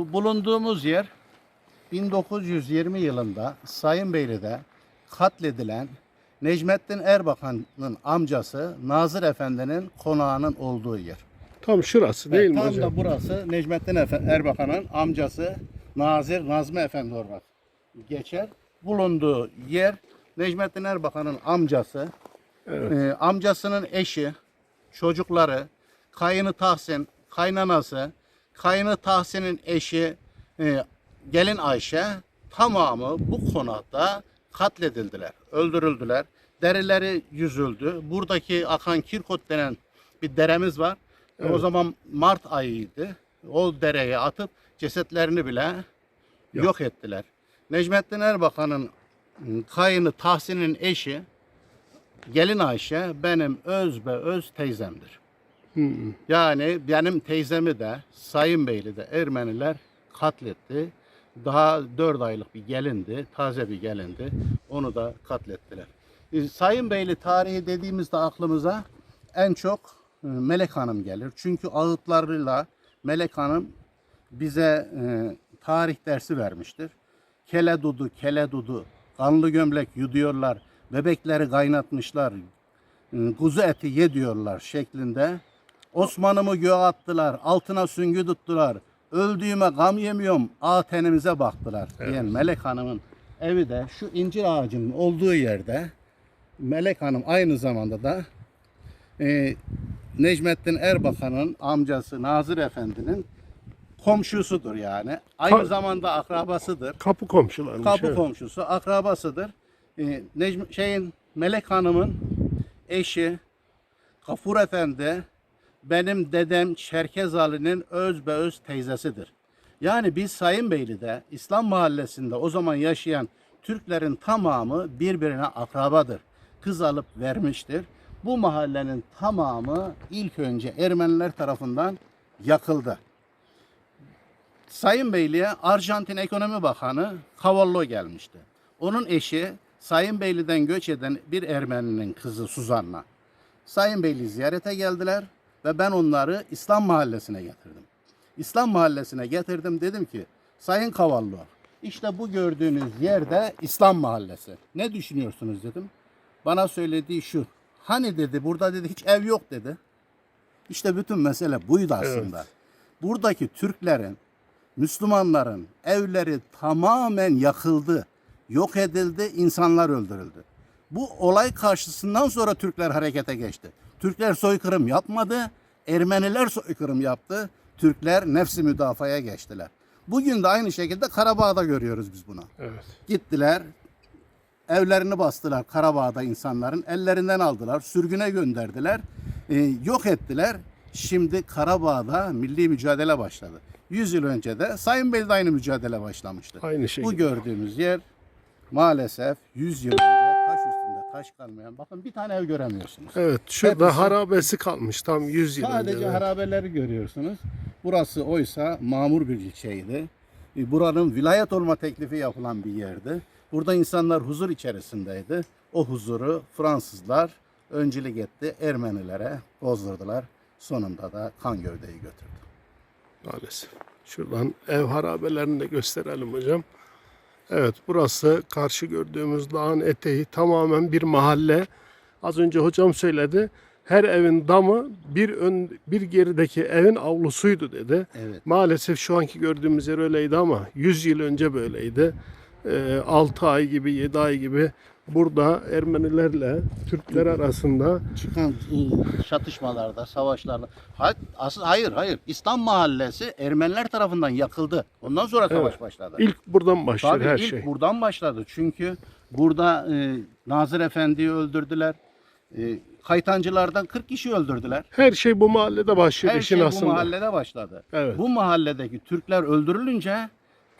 Bu bulunduğumuz yer 1920 yılında Sayınbeyli'de katledilen Necmettin Erbakan'ın amcası Nazır Efendi'nin konağının olduğu yer. Tam şurası değil Evet, mi tam hocam? da burası Necmettin Erbakan'ın amcası Nazır Nazmi Efendi olarak geçer. Bulunduğu yer Necmettin Erbakan'ın amcası, Evet. e, amcasının eşi, çocukları, kayını Tahsin, kaynanası, kayını Tahsin'in eşi, e, gelin Ayşe tamamı bu konakta katledildiler, öldürüldüler. Derileri yüzüldü. Buradaki akan Kirkot denen bir deremiz var. E, O Evet. zaman Mart ayıydı. O dereye atıp cesetlerini bile Yok. yok ettiler. Necmettin Erbakan'ın kayını Tahsin'in eşi Gelin Ayşe benim öz be öz teyzemdir. Yani benim teyzemi de Sayın Beyli'de Ermeniler katletti. Daha 4 aylık bir gelindi, taze bir gelindi. Onu da katlettiler. E, Sayın Beyli tarihi dediğimizde aklımıza en çok e, Melek Hanım gelir. Çünkü ağıtlarıyla Melek Hanım bize e, tarih dersi vermiştir. Kele dudu, kele dudu, kanlı gömlek yuduyorlar, bebekleri kaynatmışlar, kuzu eti ye diyorlar şeklinde. Osman'ımı göğe attılar, altına süngü tuttular. Öldüğüme gam yemiyorum, a tenimize baktılar diyen Melek Hanım'ın evi de şu incir ağacının olduğu yerde Melek Hanım aynı zamanda da e, Necmettin Erbakan'ın amcası Nazır Efendi'nin komşusudur yani. Aynı Ka- zamanda akrabasıdır. Kapı komşularmış. Kapı evet. komşusu, akrabasıdır. Ee, Necmi, şeyin Melek Hanım'ın eşi Gafur Efendi benim dedem Çerkez Ali'nin öz be öz teyzesidir. Yani biz Sayın Beyli'de İslam mahallesinde o zaman yaşayan Türklerin tamamı birbirine akrabadır. Kız alıp vermiştir. Bu mahallenin tamamı ilk önce Ermeniler tarafından yakıldı. Sayın Beyli'ye Arjantin Ekonomi Bakanı Cavallo gelmişti. Onun eşi Sayın Beyli'den göç eden bir Ermeninin kızı Suzanna. Sayın Beyli ziyarete geldiler ve ben onları İslam Mahallesi'ne getirdim. İslam Mahallesi'ne getirdim dedim ki Sayın Cavallo işte bu gördüğünüz yerde İslam Mahallesi. Ne düşünüyorsunuz dedim. Bana söylediği şu. Hani dedi burada dedi hiç ev yok dedi. İşte bütün mesele buydu aslında. Buradaki Türklerin Müslümanların evleri tamamen yakıldı, yok edildi, insanlar öldürüldü. Bu olay karşısından sonra Türkler harekete geçti. Türkler soykırım yapmadı, Ermeniler soykırım yaptı. Türkler nefsi müdafaya geçtiler. Bugün de aynı şekilde Karabağ'da görüyoruz biz bunu. Evet. Gittiler, evlerini bastılar Karabağ'da insanların, ellerinden aldılar, sürgüne gönderdiler, e, yok ettiler. Şimdi Karabağ'da milli mücadele başladı. 100 yıl önce de Sayın Bey'de aynı mücadele başlamıştı. Aynı Bu şekilde. gördüğümüz yer maalesef 100 yıl önce taş kalmayan, bakın bir tane ev göremiyorsunuz. Evet. Şurada Hepsi- harabesi kalmış tam 100 yıl Sadece önce. evet. harabeleri görüyorsunuz. Burası oysa mamur bir ilçeydi. E, Buranın vilayet olma teklifi yapılan bir yerdi. Burada insanlar huzur içerisindeydi. O huzuru Fransızlar öncülük etti. Ermenilere bozdurdular. Sonunda da kan gövdeyi götürdü. Maalesef. Şuradan ev harabelerini de gösterelim hocam. Evet burası karşı gördüğümüz dağın eteği tamamen bir mahalle. Az önce hocam söyledi. Her evin damı bir ön bir gerideki evin avlusuydu dedi. Evet. Maalesef şu anki gördüğümüz yer öyleydi ama 100 yıl önce böyleydi. 6 ay gibi 7 ay gibi burada Ermenilerle Türkler arasında Çıkan ıı, çatışmalarda, savaşlarda. Ha- Asıl hayır, hayır. İslam mahallesi Ermeniler tarafından yakıldı. Ondan sonra savaş Evet. başladı. ilk buradan başlıyor Tabii her ilk şey. buradan başladı. Çünkü burada e, Nazır Efendi'yi öldürdüler. E, kaytancılardan 40 kişi öldürdüler. Her şey bu mahallede başlıyor Her işin şey bu aslında. mahallede başladı. Evet. Bu mahalledeki Türkler öldürülünce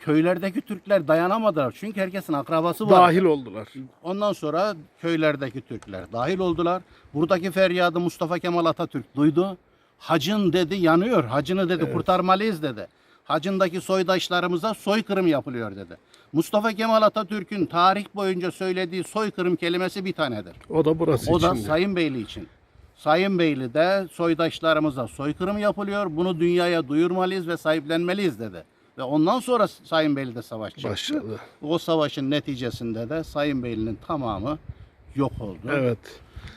köylerdeki Türkler dayanamadılar. Çünkü herkesin akrabası var. Dahil oldular. Ondan sonra köylerdeki Türkler dahil oldular. Buradaki feryadı Mustafa Kemal Atatürk duydu. Hacın dedi yanıyor. Hacını dedi kurtarmalıyız dedi. Hacındaki soydaşlarımıza soykırım yapılıyor dedi. Mustafa Kemal Atatürk'ün tarih boyunca söylediği soykırım kelimesi bir tanedir. O da burası O da için. Sayın Beyli için. Sayın Beyli'de soydaşlarımıza soykırım yapılıyor. Bunu dünyaya duyurmalıyız ve sahiplenmeliyiz dedi. Ve ondan sonra Sayınbeyli'de savaş çıktı. Başladı. O savaşın neticesinde de Sayınbeyli'nin tamamı yok oldu. Evet.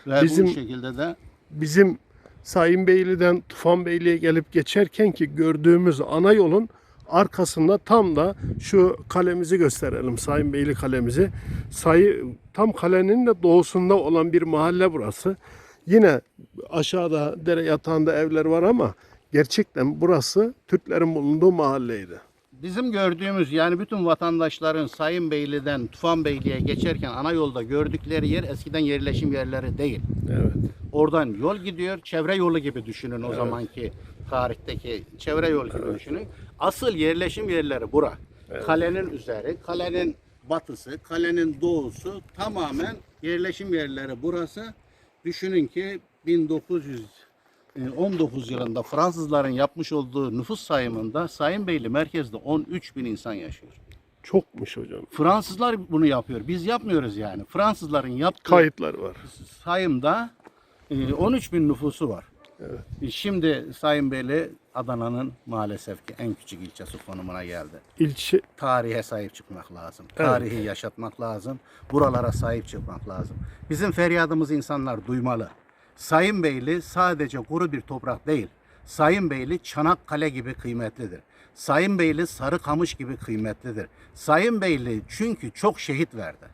Ve Bizim- bu şekilde de Bizim Sayın Beyli'den Tufan Beyli'ye gelip geçerken ki gördüğümüz ana yolun arkasında tam da şu kalemizi gösterelim. Sayın Beyli kalemizi. Sayı tam kalenin de doğusunda olan bir mahalle burası. Yine aşağıda dere yatağında evler var ama gerçekten burası Türklerin bulunduğu mahalleydi. bizim gördüğümüz yani bütün vatandaşların Sayınbeyli'den Tufanbeyli'ye geçerken ana yolda gördükleri yer eskiden yerleşim yerleri değil. Evet. Oradan yol gidiyor. Çevre yolu gibi düşünün o zamanki tarihteki çevre yolu gibi düşünün. Asıl yerleşim yerleri bura. Kalenin üzeri, kalenin batısı, kalenin doğusu tamamen yerleşim yerleri burası. Düşünün ki 1919 yılında Fransızların yapmış olduğu nüfus sayımında Sayınbeyli merkezde 13 bin insan yaşıyor. Çokmuş hocam. Fransızlar bunu yapıyor. Biz yapmıyoruz yani. Fransızların yaptığı Kayıtlar var. sayımda e, 13 bin nüfusu var. Evet. E, Şimdi Sayın Beyli Adana'nın maalesef ki en küçük ilçesi konumuna geldi. İlçe Tarihe sahip çıkmak lazım. Evet. Tarihi yaşatmak lazım. Buralara sahip çıkmak lazım. Bizim feryadımızı insanlar duymalı. Sayın Beyli sadece kuru bir toprak değil. Sayın Beyli Çanakkale gibi kıymetlidir. Sayın Beyli Sarıkamış gibi kıymetlidir. Sayın Beyli çünkü çok şehit verdi.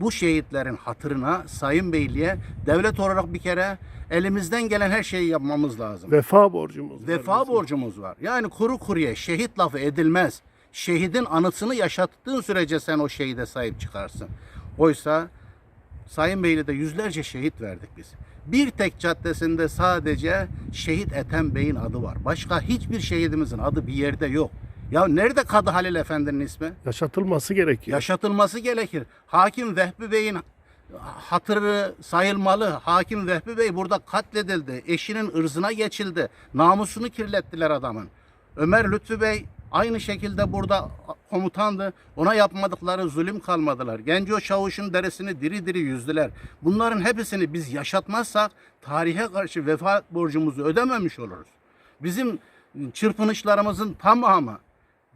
Bu şehitlerin hatırına Sayın Beyliğe devlet olarak bir kere elimizden gelen her şeyi yapmamız lazım. vefa borcumuz var Vefa borcumuz var. Yani kuru kuruya şehit lafı edilmez. Şehidin anısını yaşattığın sürece sen o şehide sahip çıkarsın. Oysa Sayın Beyli'de yüzlerce şehit verdik biz. Bir tek caddesinde sadece şehit Ethem Bey'in adı var. Başka hiçbir şehidimizin adı bir yerde yok. Ya nerede Kadı Halil Efendi'nin ismi? Yaşatılması gerekiyor. Yaşatılması gerekir. Hakim Vehbi Bey'in hatırı sayılmalı. Hakim Vehbi Bey burada katledildi. Eşinin ırzına geçildi. Namusunu kirlettiler adamın. Ömer Lütfü Bey aynı şekilde burada komutandı. Ona yapmadıkları zulüm kalmadılar. Genco Çavuş'un derisini diri diri yüzdüler. Bunların hepsini biz yaşatmazsak tarihe karşı vefa borcumuzu ödememiş oluruz. Bizim çırpınışlarımızın tamamı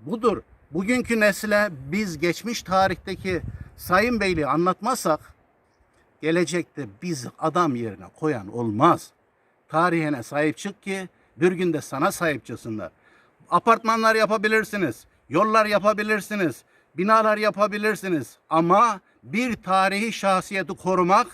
budur. Bugünkü nesile biz geçmiş tarihteki Sayın Beyliği anlatmazsak gelecekte biz adam yerine koyan olmaz. Tarihine sahip çık ki bir günde sana sahip çıksınlar. Apartmanlar yapabilirsiniz, yollar yapabilirsiniz, binalar yapabilirsiniz ama bir tarihi şahsiyeti korumak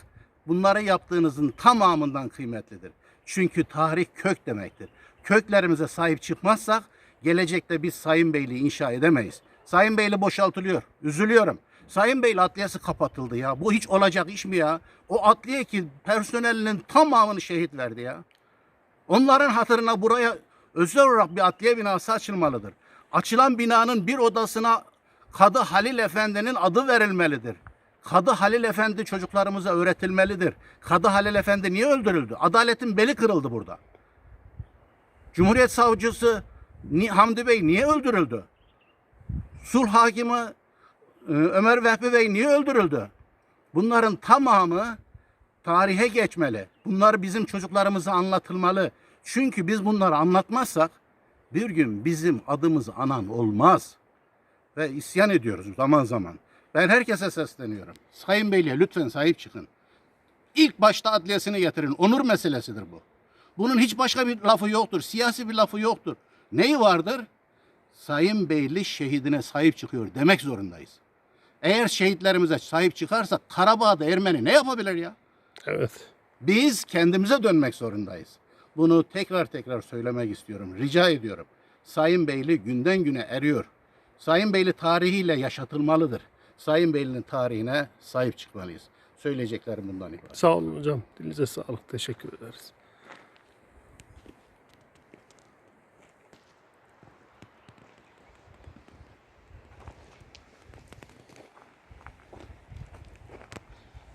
bunları yaptığınızın tamamından kıymetlidir. Çünkü tarih kök demektir. Köklerimize sahip çıkmazsak gelecekte biz Sayın Beyliği inşa edemeyiz. Sayın Beyli boşaltılıyor. Üzülüyorum. Sayın Beyli adliyesi kapatıldı ya. Bu hiç olacak iş mi ya? O adliye ki personelinin tamamını şehit verdi ya. Onların hatırına buraya özel olarak bir adliye binası açılmalıdır. Açılan binanın bir odasına Kadı Halil Efendi'nin adı verilmelidir. Kadı Halil Efendi çocuklarımıza öğretilmelidir. Kadı Halil Efendi niye öldürüldü? Adaletin beli kırıldı burada. Cumhuriyet Savcısı Hamdi Bey niye öldürüldü? Sulh Hakimi e, Ömer Vehbi Bey niye öldürüldü? Bunların tamamı tarihe geçmeli. Bunlar bizim çocuklarımıza anlatılmalı. Çünkü biz bunları anlatmazsak bir gün bizim adımızı anan olmaz. Ve isyan ediyoruz zaman zaman. Ben herkese sesleniyorum. Sayın Beyliğe lütfen sahip çıkın. İlk başta adliyesini getirin. Onur meselesidir bu. Bunun hiç başka bir lafı yoktur. Siyasi bir lafı yoktur. Neyi vardır? Sayın Beyli şehidine sahip çıkıyor demek zorundayız. Eğer şehitlerimize sahip çıkarsak Karabağ'da Ermeni ne yapabilir ya? Evet. Biz kendimize dönmek zorundayız. Bunu tekrar tekrar söylemek istiyorum. Rica ediyorum. Sayın Beyli günden güne eriyor. Sayın Beyli tarihiyle yaşatılmalıdır. Sayın Beyli'nin tarihine sahip çıkmalıyız. Söyleyeceklerim bundan ibaret. Sağ olun hocam. Dilinize sağlık. Teşekkür ederiz.